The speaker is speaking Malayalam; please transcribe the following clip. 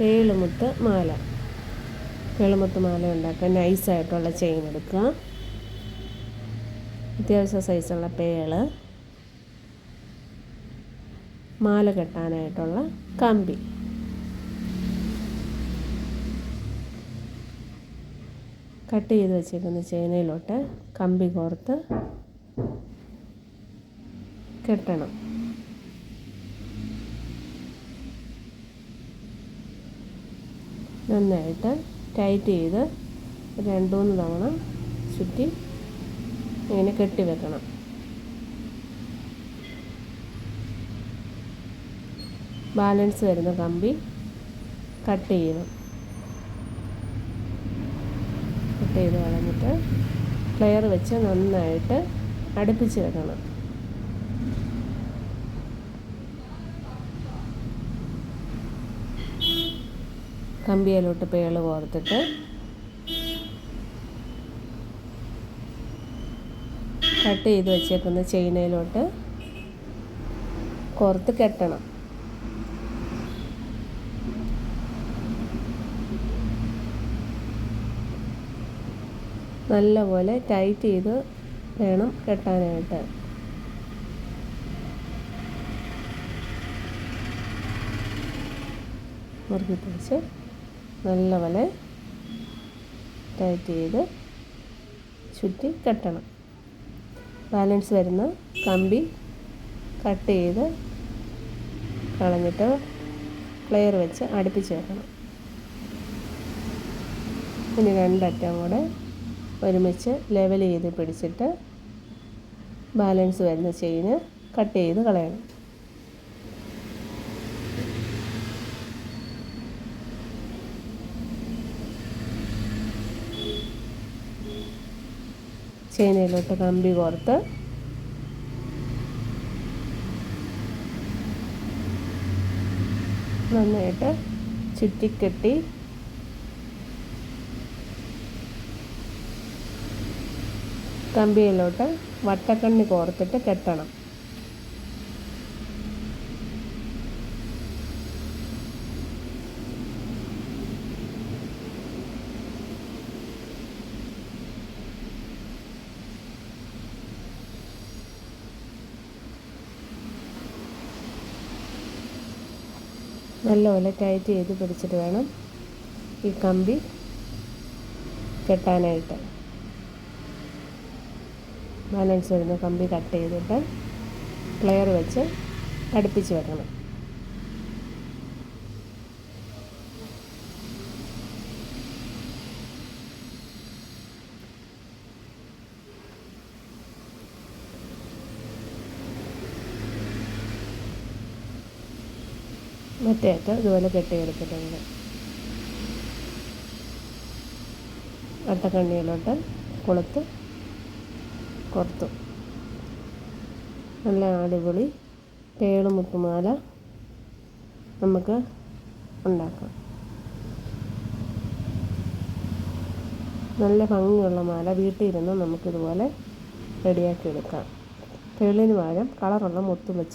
പേളുമുത്ത് മാല. കേളുമുത്ത് മാല ഉണ്ടാക്കാൻ നൈസായിട്ടുള്ള ചെയിൻ എടുക്കുക. അത്യാവശ്യ സൈസുള്ള പേൾ. മാല കെട്ടാനായിട്ടുള്ള കമ്പി. കട്ട് ചെയ്ത് വെച്ചേക്കുന്ന ചെയിനയിലോട്ട് കമ്പി കോർത്ത് കെട്ടണം. നന്നായിട്ട് ടൈറ്റ് ചെയ്ത് രണ്ട് മൂന്ന് തവണ ചുറ്റി ഇങ്ങനെ കെട്ടി വെക്കണം. ബാലൻസ് വരുന്ന കമ്പി കട്ട് ചെയ്യണം. കട്ട് ചെയ്ത് കളഞ്ഞിട്ട് ക്ലെയർ വെച്ച് നന്നായിട്ട് അടുപ്പിച്ച് വെക്കണം. കമ്പിയിലോട്ട് പേൾ കോർത്തിട്ട് കട്ട് ചെയ്ത് വെച്ചേക്കുന്ന ചെയിനയിലോട്ട് കോർത്ത് കെട്ടണം. നല്ലപോലെ ടൈറ്റ് ചെയ്ത് വേണം കെട്ടാനായിട്ട്. മുറുകി പിടിച്ച് നല്ലപോലെ ടൈറ്റ് ചെയ്ത് ചുറ്റി കെട്ടണം. ബാലൻസ് വരുന്ന കമ്പി കട്ട് ചെയ്ത് കളഞ്ഞിട്ട് പ്ലെയർ വെച്ച് അടുപ്പിച്ച് വെക്കണം. ഇനി രണ്ടറ്റം കൂടെ ഒരുമിച്ച് ലെവൽ ചെയ്ത് പിടിച്ചിട്ട് ബാലൻസ് വരുന്ന ചെയിന് കട്ട് ചെയ്ത് കളയണം. ചെയിനിലോട്ട് കമ്പി കോർത്ത് നന്നായിട്ട് ചുറ്റിക്കെട്ടി കമ്പിയിലോട്ട് വട്ടക്കണ്ണി കോർത്തിട്ട് കെട്ടണം. നല്ലപോലെ ടൈറ്റ് ചെയ്ത് പിടിച്ചിട്ട് വേണം ഈ കമ്പി കെട്ടാനായിട്ട്. ബാലൻസ് വരുന്ന കമ്പി കട്ട് ചെയ്തിട്ട് പ്ലെയർ വെച്ച് അടുപ്പിച്ച് വെക്കണം. മറ്റേ അറ്റം ഇതുപോലെ കെട്ടിയെടുത്തിട്ടുണ്ട്. അട്ടക്കണ്ണിയിലോട്ട് കൊളുത്ത് കൊടുത്തു നല്ല അടിപൊളി തേളുമുത്തുമാല നമുക്ക് ഉണ്ടാക്കാം. നല്ല ഭംഗിയുള്ള മാല വീട്ടിലിരുന്ന് നമുക്കിതുപോലെ റെഡിയാക്കി എടുക്കാം തേളിന് പകരം കളറുള്ള മുത്ത് വെച്ച്